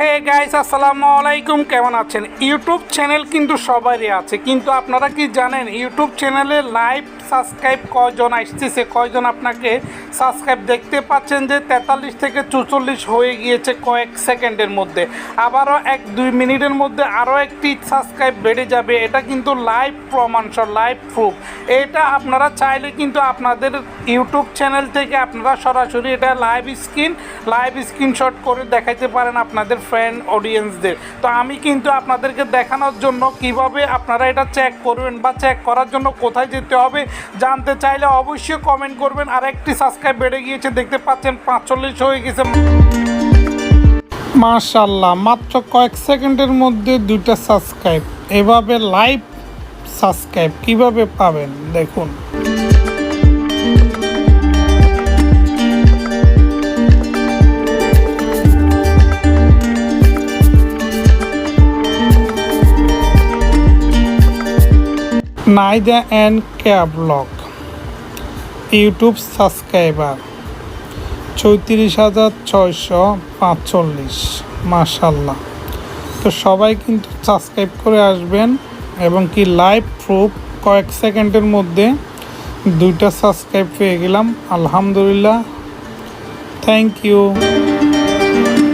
Hey guys আসসালামু আলাইকুম। কেমন আছেন? ইউটিউব চ্যানেল কিন্তু সবারই আছে। কিন্তু আপনারা কি জানেন, ইউটিউব চ্যানেলে লাইভ সাবস্ক্রাইব কয়জন আসতেছে? কয়জন আপনাকে সাবস্ক্রাইব দেখতে পাচ্ছেন যে তেতাল্লিশ থেকে চুচল্লিশ হয়ে গিয়েছে কয়েক সেকেন্ডের মধ্যে। আবারও এক দুই মিনিটের মধ্যে আরও একটি সাবস্ক্রাইব বেড়ে যাবে। এটা কিন্তু লাইভ প্রমাণ লাইভ প্রুফ এটা আপনারা চাইলে কিন্তু আপনাদের ইউটিউব চ্যানেল থেকে আপনারা সরাসরি এটা লাইভ স্ক্রিন লাইভ স্ক্রিনশট করে দেখাইতে পারেন আপনাদের ফ্রেন্ড অডিয়েন্সদের তো আমি কিন্তু আপনাদেরকে দেখানোর জন্য কীভাবে আপনারা এটা চেক করবেন বা চেক করার জন্য কোথায় যেতে হবে জানতে চাইলে অবশ্যই কমেন্ট করবেন। আর একটি সাবস্ক্রাইব বেড়ে গিয়েছে, দেখতে পাচ্ছেন পাঁচচল্লিশ হয়ে গেছে। মাশাল্লাহ মাত্র কয়েক সেকেন্ডের মধ্যে দুইটা সাবস্ক্রাইব এভাবে লাইভ সাবস্ক্রাইব কীভাবে পাবেন? দেখুন। নাইদা অ্যান্ড ক্যাবলগ ইউটিউব সাবস্ক্রাইবার, চৌত্রিশ হাজার ছয়শো পাঁচচল্লিশ। মাশাল্লাহ তো সবাই কিন্তু সাবস্ক্রাইব করে আসবেন। এবং কি লাইভ প্রুফ কয়েক সেকেন্ডের মধ্যে দুইটা সাবস্ক্রাইব পেয়ে গেলাম। আলহামদুলিল্লাহ। Thank you